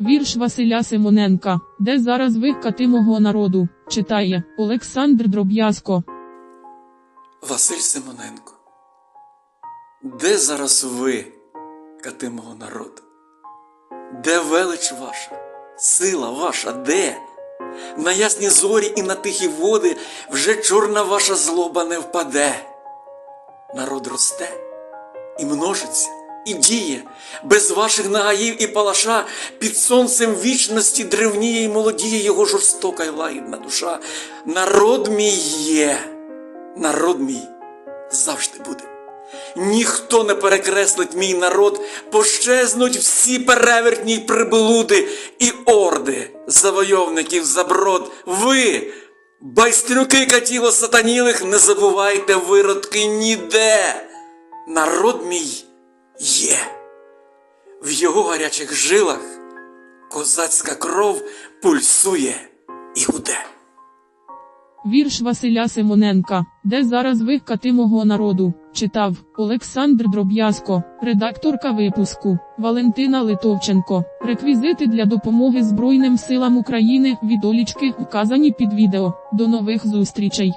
Вірш Василя Симоненка, де зараз ви кати мого народу, читає Олександр Дроб'язко. Василь Симоненко. Де зараз ви, кати мого народу? Де велич ваша, сила ваша, де? На ясні зорі і на тихі води вже чорна ваша злоба не впаде. Народ росте і множиться, і діє, без ваших нагаїв і палаша, під сонцем вічності древніє й молодіє його жорстока й лагідна душа. Народ мій є, народ мій завжди буде. Ніхто не перекреслить мій народ, пощезнуть всі перевертні й приблуди і орди завойовників заброд. Ви, байстрюки катіло сатанілих, не забувайте виродки ніде. Народ мій є. В його гарячих жилах козацька кров пульсує і гуде. Вірш Василя Симоненка, де зараз ви кати мого народу, читав Олександр Дроб'язко, редакторка випуску Валентина Литовченко. Реквізити для допомоги Збройним силам України відолічки вказані під відео. До нових зустрічей.